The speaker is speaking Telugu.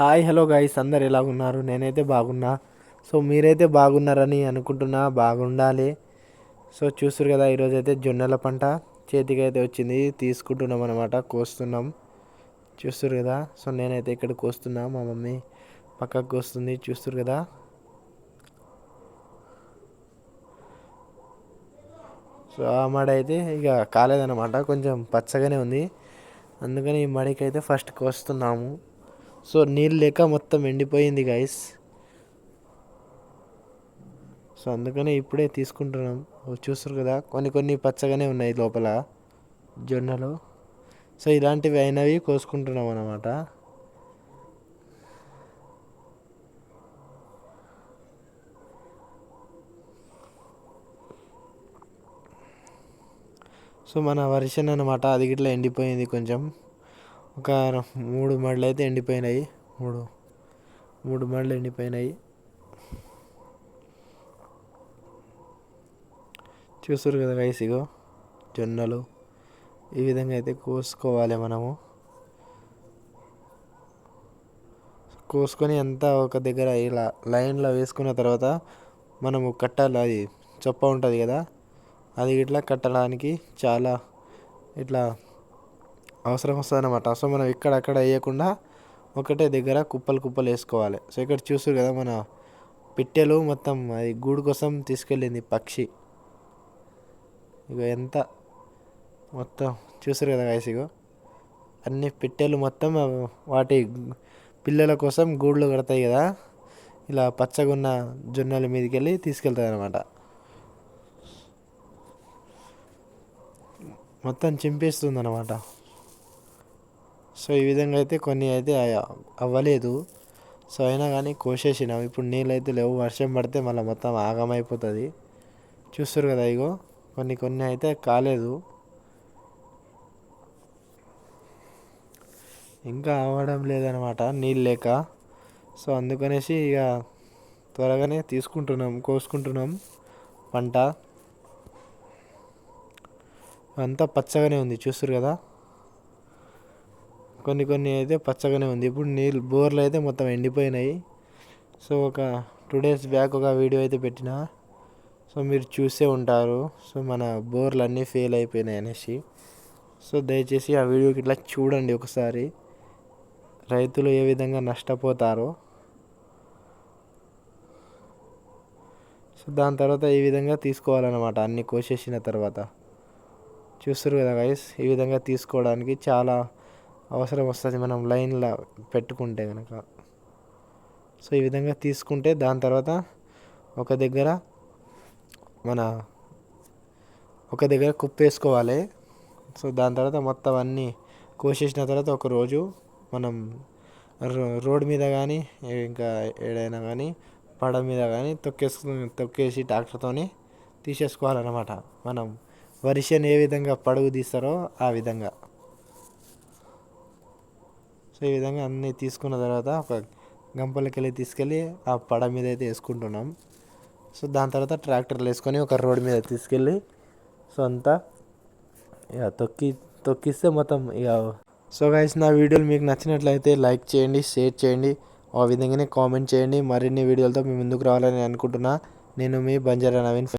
హాయ్ హలో గైస్ అందరు ఎలా ఉన్నారు? నేనైతే బాగున్నా. సో మీరైతే బాగున్నారని అనుకుంటున్నా బాగుండాలి. సో చూస్తారు కదా ఈరోజు అయితే జొన్నల పంట చేతికి అయితే వచ్చింది తీసుకుంటున్నాం అనమాట కోస్తున్నాం. చూస్తారు కదా సో నేనైతే ఇక్కడ కోస్తున్నా మా మమ్మీ పక్కకు కోస్తుంది చూస్తారు కదా. సో ఆ మడి అయితే ఇక కాలేదన్నమాట కొంచెం పచ్చగానే ఉంది. అందుకని ఈ మడికి అయితే ఫస్ట్ కోస్తున్నాము. సో నీళ్ళు లేక మొత్తం ఎండిపోయింది గైస్ సో అందుకనే ఇప్పుడే తీసుకుంటున్నాం. చూస్తారు కదా కొన్ని కొన్ని పచ్చగానే ఉన్నాయి లోపల జొన్నలు. సో ఇలాంటివి అయినవి కోసుకుంటున్నాం అన్నమాట. సో మన వర్షన్ అనమాట అది గిట్లా ఎండిపోయింది కొంచెం. ఒక మూడు మడులు అయితే ఎండిపోయినాయి. మూడు మూడు మడులు ఎండిపోయినాయి. చూస్తారు కదా గైస్ ఇగో జొన్నలు. ఈ విధంగా అయితే కోసుకోవాలి మనము. కోసుకొని అంతా ఒక దగ్గర ఇలా లైన్లో వేసుకున్న తర్వాత మనము కట్టాలి. అది చొప్ప ఉంటుంది కదా. అది ఇట్లా కట్టడానికి చాలా ఇట్లా అవసరం వస్తుంది అనమాట సో మనం ఇక్కడక్కడ వేయకుండా ఒకటే దగ్గర కుప్పలు కుప్పలు వేసుకోవాలి. సో ఇక్కడ చూస్తారు కదా మన పిట్టెలు మొత్తం అది గూడు కోసం తీసుకెళ్ళింది పక్షి. ఇగో ఎంత మొత్తం చూసారు కదా ఇగో. అన్ని పిట్టెలు మొత్తం వాటి పిల్లల కోసం గూళ్ళు కడతాయి కదా. ఇలా పచ్చగా ఉన్న జొన్నల మీదకి వెళ్ళి తీసుకెళ్తాయి అనమాట మొత్తం చింపేస్తుంది అనమాట సో ఈ విధంగా అయితే కొన్ని అయితే అవ్వలేదు. సో అయినా కానీ కోసేసినాం. ఇప్పుడు నీళ్ళు అయితే లేవు. వర్షం పడితే మళ్ళీ మొత్తం ఆగమైపోతుంది. చూస్తారు కదా ఇగో కొన్ని కొన్ని అయితే కాలేదు. ఇంకా అవ్వడం లేదనమాట నీళ్ళు లేక. సో అందుకనేసి ఇక త్వరగానే తీసుకుంటున్నాం కోసుకుంటున్నాం పంట. అంతా పచ్చగానే ఉంది. చూస్తారు కదా? కొన్ని కొన్ని అయితే పచ్చగానే ఉంది. ఇప్పుడు నీళ్ళు బోర్లు అయితే మొత్తం ఎండిపోయినాయి. సో ఒక టూ డేస్ బ్యాక్ ఒక వీడియో అయితే పెట్టిన. సో మీరు చూసే ఉంటారు. సో మన బోర్లు అన్నీ ఫెయిల్ అయిపోయినాయి అనేసి. సో దయచేసి ఆ వీడియోకి ఇట్లా చూడండి ఒకసారి. రైతులు ఏ విధంగా నష్టపోతారో. సో దాని తర్వాత ఈ విధంగా తీసుకోవాలన్నమాట. అన్ని కోసేసిన తర్వాత. చూస్తారు కదా గైస్ ఈ విధంగా తీసుకోవడానికి చాలా అవసరం వస్తుంది మనం లైన్లో పెట్టుకుంటే కనుక సో ఈ విధంగా తీసుకుంటే దాని తర్వాత ఒక దగ్గర మన ఒక దగ్గర కుప్పేసుకోవాలి. సో దాని తర్వాత మొత్తం అన్నీ కోసేసిన తర్వాత ఒక రోజు మనం రోడ్ మీద కానీ ఇంకా ఏడైనా కానీ పడ మీద కానీ తొక్కేసుకు తొక్కేసి ట్రాక్టర్తోని తీసేసుకోవాలన్నమాట. మనం వరిషని ఏ విధంగా పడుగు తీస్తారో ఆ విధంగా. సో ఈ విధంగా అన్నీ తీసుకున్న తర్వాత ఒక గంపలకి వెళ్ళి తీసుకెళ్ళి ఆ పడ మీద అయితే వేసుకుంటున్నాం. సో దాని తర్వాత ట్రాక్టర్లు వేసుకొని ఒక రోడ్ మీద తీసుకెళ్ళి సో అంతా ఇక తొక్కి తొక్కిస్తే మొత్తం ఇక సో గైస్ నా వీడియోలు మీకు నచ్చినట్లయితే లైక్ చేయండి షేర్ చేయండి ఆ విధంగానే కామెంట్ చేయండి. మరిన్ని వీడియోలతో మీ ముందుకు రావాలని అనుకుంటున్నా. నేను మీ బంజారా నవీన్